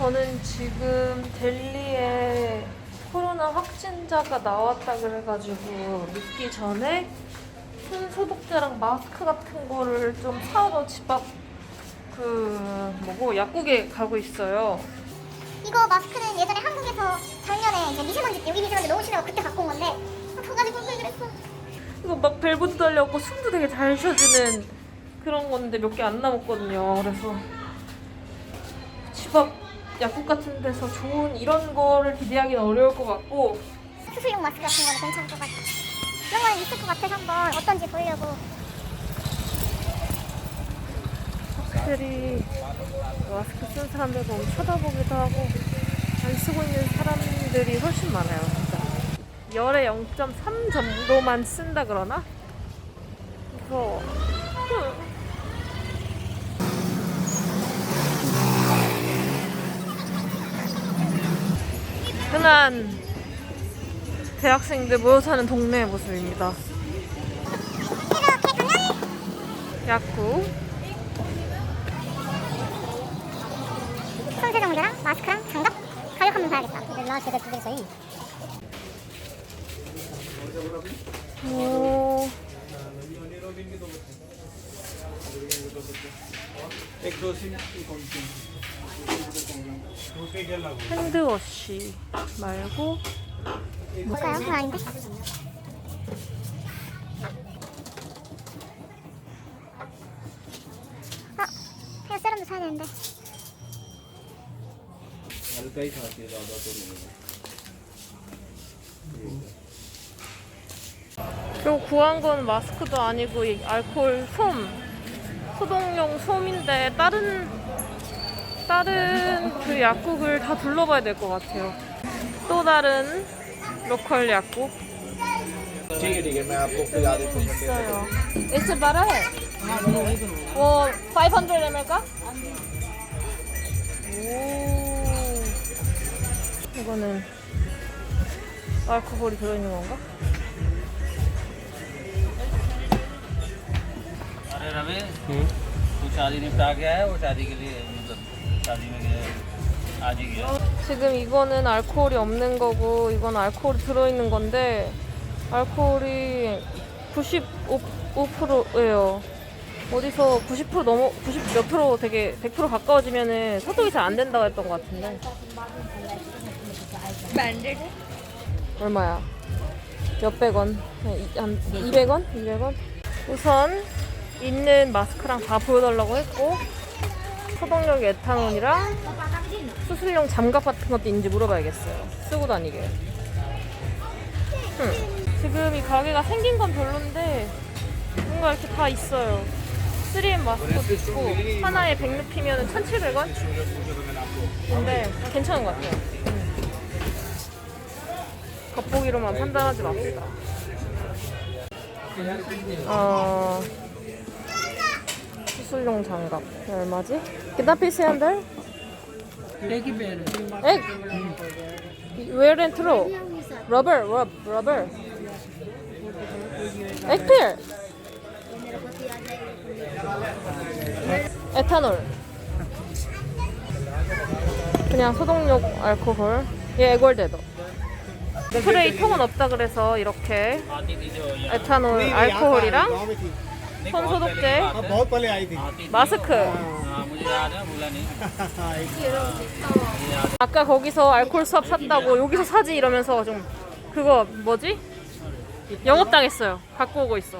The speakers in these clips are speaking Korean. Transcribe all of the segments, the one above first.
저는 지금 델리에 코로나 확진자가 나왔다 그래가지고 늦기 전에 손 소독제랑 마스크 같은 거를 좀 사러 집 앞 그 뭐고 약국에 가고 있어요. 이거 마스크는 예전에 한국에서 작년에 이제 미세먼지 때 여기 미세먼지 너무 심해서 그때 갖고 온 건데 가지 꿀꿀 그랬어. 이거 막 벨부도 달려고 숨도 되게 잘 쉬어지는 그런 건데 몇 개 안 남았거든요. 그래서 집 앞 약국 같은 데서 좋은 이런 거를 기대하기는 어려울 것 같고 수술용 마스크 같은 거는 괜찮을 것 같아. 이런 거는 있을 것 같아서 한번 어떤지 보려고. 확실히 마스크 쓴 사람들 보면 쳐다보기도 하고 안 쓰고 있는 사람들이 훨씬 많아요 진짜 열에 0.3 정도만 쓴다 그러나? 무서워 흔한 대학생들 모여 사는 동네의 모습입니다 이렇게 가면 약국 손 세정제랑 마스크랑 장갑 가격 한번 봐야겠다. 나 제가 두 개서 이. 오 एक दो सिम कौन सी 핸드워시 말고 뭐가요? 아닌데? 아, 헤어 세럼도 사야 되는데. 알까이 구한 건 마스크도 아니고 알코올 솜 소독용 솜인데 다른 다른 그 약국을 다 둘러봐야 될 것 같아요. 또 다른 로컬 약국 ठीक है ठीक है मैं आपको खिला देता हूँ 있어요. It's better. 뭐 500 ml가? 오. 이거는 알코올이 들어있는 건가? अरे रमेश तू शादी निपटा के आया वो शादी के लिए 지금 이거는 알코올이 없는 거고 이건 알코올이 들어있는 건데 알코올이 95%예요. 어디서 90% 넘어 90몇 프로 되게 100% 가까워지면은 소독이 잘 안 된다고 했던 것 같은데. 얼마야? 몇백 원? 한 200원? 200원? 우선 있는 마스크랑 다 보여달라고 했고 소독용 에탄올이랑 수술용 장갑 같은 것도 있는지 물어봐야겠어요. 쓰고 다니게. 흠. 지금 이 가게가 생긴 건 별론데 뭔가 이렇게 다 있어요. 3M 마스크도 있고 하나에 100루피면 1,700원? 근데 괜찮은 것 같아요. 음. 겉보기로만 판단하지 맙시다. 어... 수술용 장갑 얼마지? 기타 피스 한들? Egg. Where and throw? Rubber, rub, rubber. Egg peel. 에탄올. 그냥 소독용 알코올. 얘 애골대도. 스프레이 통은 없다 그래서 이렇게 आती थी जो यहाँ 에탄올 알코올이랑 손 소독제, बहुत पहले आई थी आती थी 마스크. 아까 거기서 알콜 수업 샀다고 여기서 사지 이러면서 좀 그거 뭐지? 영업당했어요. 갖고 오고 있어.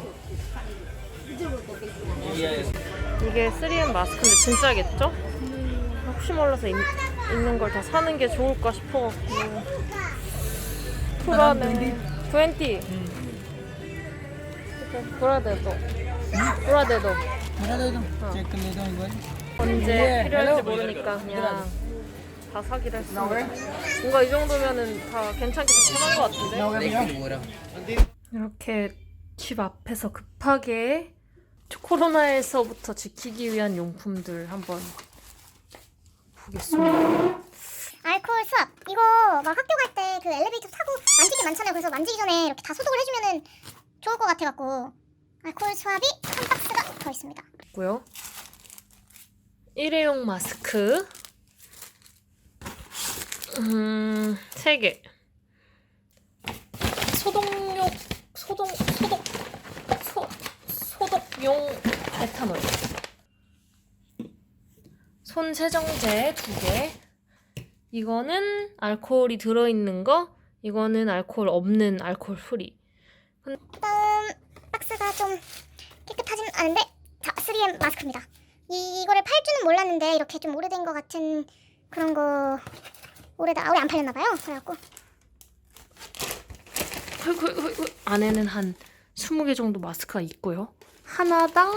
이게 3M 마스크인데 진짜겠죠? 혹시 몰라서 있, 는 걸 다 사는 게 좋을까 싶어갖고 프라네 20 프라데도 프라데도 프라데도 체크 내도 이거 언제 필요할지 모르니까 그냥 다 사기로 했습니다. 뭔가 이 정도면은 다 괜찮게 대처한 것 같은데? 이렇게 집 앞에서 급하게 코로나에서부터 지키기 위한 용품들 한번 보겠습니다. 알코올 수압. 이거 막 학교 갈 때 그 엘리베이터 타고 만지기 많잖아요. 그래서 만지기 전에 이렇게 다 소독을 해주면은 좋을 것 같아갖고 알코올 수압이 한 박스가 더 있습니다. 고요 일회용 마스크 음, 세 개. 소독용 소독 소독 소 소독용 에탄올. 손 세정제 두 개. 이거는 알코올이 들어 있는 거. 이거는 알코올 없는 알코올 프리. 그다음 박스가 좀 깨끗하진 않은데 자 3M 마스크입니다. 몰랐는데 이렇게 좀 오래된 것 같은 그런 거 오래다 오래 안 팔렸나 봐요. 그래갖고 아이고, 아이고, 아이고. 안에는 한 20개 정도 마스크가 있고요. 하나당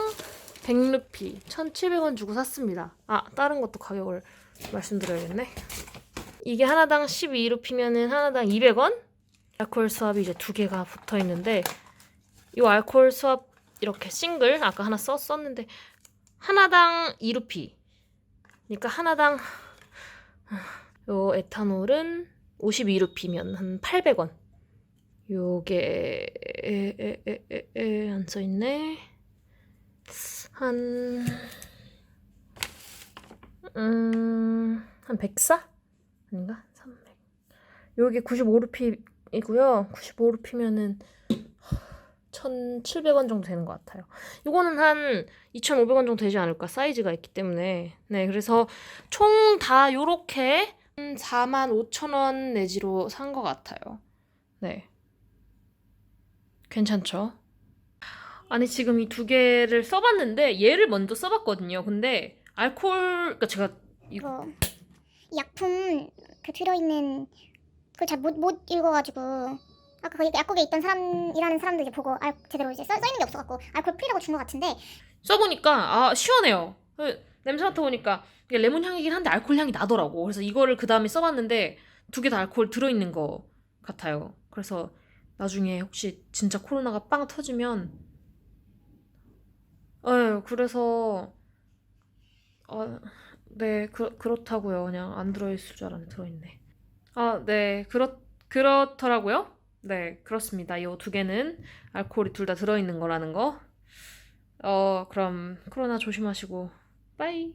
100루피, 1,700원 주고 샀습니다. 아, 다른 것도 가격을 말씀드려야겠네. 이게 하나당 12루피면은 하나당 200원? 알코올 수압이 이제 두 개가 붙어 있는데 이 알코올 수압 이렇게 싱글 아까 하나 써 썼는데 하나당 2루피. 그러니까 하나당 요 에탄올은 52루피면 한 800원. 요게 안 써 있네 한 음, 한 104? 아닌가? 300 요게 95루피이고요 95루피면은 1,700원 정도 되는 것 같아요. 요거는 한 2,500원 정도 되지 않을까? 사이즈가 있기 때문에. 네 그래서 총 다 요렇게 45,000원 내지로 산 것 같아요. 네. 괜찮죠? 아니 지금 이 두 개를 써봤는데 얘를 먼저 써봤거든요. 근데 알코올 그러니까 제가 이거 이 약품 그 들어있는 그걸 잘못못 읽어가지고 아까 그 약국에 있던 사람 일하는 사람들 이제 보고 알, 제대로 이제 써, 써 있는 게 없어갖고 알코올 프리라고 준 것 같은데 써보니까 아 시원해요. 그 냄새 맡아보니까 이게 레몬 향이긴 한데 알코올 향이 나더라고. 그래서 이거를 그 다음에 써봤는데 두 개 다 알코올 들어있는 거 같아요. 그래서 나중에 혹시 진짜 코로나가 빵 터지면 에 그래서 어, 네 그, 그렇다고요. 그냥 안 들어있을 줄 알았는데 들어있네. 아, 네 그렇 그렇더라고요. 네 그렇습니다. 이 두 개는 알코올이 둘 다 들어있는 거라는 거. 어 그럼 코로나 조심하시고 빠이.